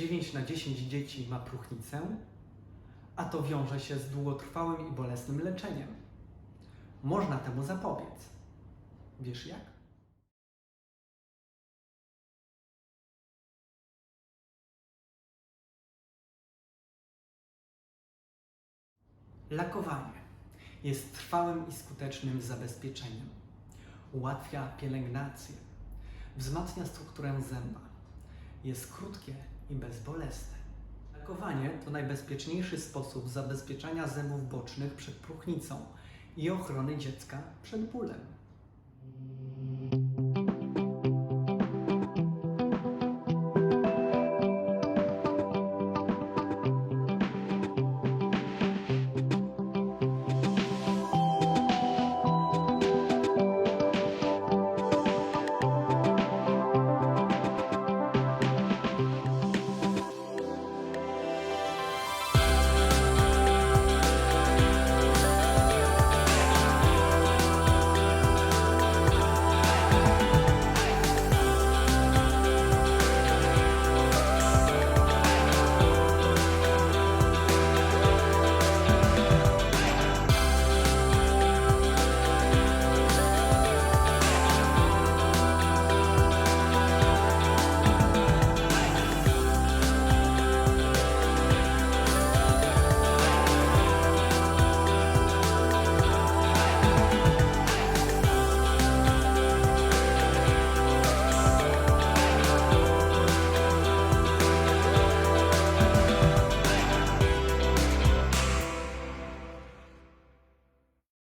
9 na 10 dzieci ma próchnicę, a to wiąże się z długotrwałym i bolesnym leczeniem. Można temu zapobiec. Wiesz jak? Lakowanie jest trwałym i skutecznym zabezpieczeniem. Ułatwia pielęgnację, wzmacnia strukturę zęba jest krótkie i bezbolesne. Lakowanie to najbezpieczniejszy sposób zabezpieczania zębów bocznych przed próchnicą i ochrony dziecka przed bólem.